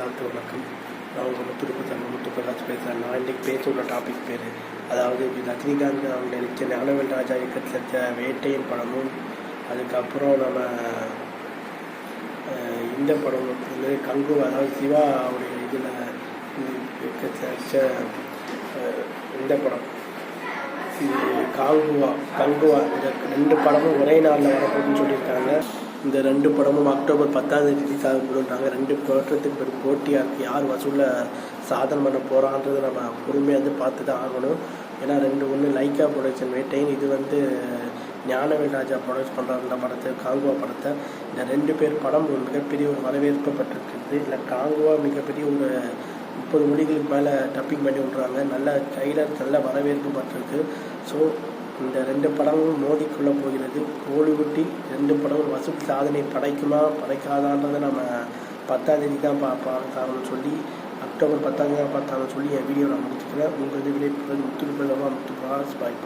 எல்லாருக்கும் வணக்கம். நான் உங்கள் முத்துருப்பத்தன் முத்துப்பிரகாஷ் முத்து பேசுகிறேன் நான் இன்றைக்கி பேச உள்ள டாபிக் பேர் அதாவது ரஜினிகாந்த் அவங்க நடித்த ஞானவேல் ராஜா இயக்கத்தில் எடுத்த வேட்டையின் படமும் அதுக்கப்புறம் நம்ம இந்த படம் வந்து கங்கு அதாவது சிவா அவருடைய இதில் இயக்கத்தில் அஹ், இந்த படம். காங்குவா கங்குவா இந்த ரெண்டு படமும் ஒரே நாளில் வரப்போகுதுன்னு சொல்லியிருக்காங்க. இந்த ரெண்டு படமும் அக்டோபர் பத்தாம் தேதி ரிலீஸ் ஆகப்படுன்றாங்க ரெண்டு படத்துக்கு பெரும் போட்டியாக இருக்குது யார் வசூலில் சாதனை பண்ண போகிறான்றதை நம்ம பொறுமையாக வந்து பார்த்து தான் ஆகணும். ஏன்னா ரெண்டு ஒன்று லைக்கா ப்ரொடக்ஷன் வேட்டைன் இது வந்து ஞானவேல் ராஜா ப்ரொடியூஸ் பண்ணுற இந்த படத்தை காங்குவா படத்தை. இந்த ரெண்டு பேர் படம் ஒரு மிகப்பெரிய ஒரு வரவேற்பப்பட்டிருக்குது இல்லை காங்குவா மிகப்பெரிய ஒரு முப்பது மொழிகளுக்கு மேலே டப்பிங் பண்ணி விட்றாங்க. நல்ல ட்ரைலர் நல்ல வரவேற்பு பட்டிருக்கு ஸோ இந்த ரெண்டு படமும் மோதிக்கொள்ள போகிறது. கோலிவுட்டி ரெண்டு படமும் வசூல் சாதனை படைக்குமா படைக்காதான்றதை நம்ம பத்தாம் தேதி தான் பா பார்த்தாங்கன்னு சொல்லி அக்டோபர் பத்தாம் தேதி தான் பார்த்தாங்கன்னு சொல்லி என் வீடியோ நான் முடிச்சுக்கிறேன். உங்கள் இது விளையாட்டு முத்து முத்து பாய்.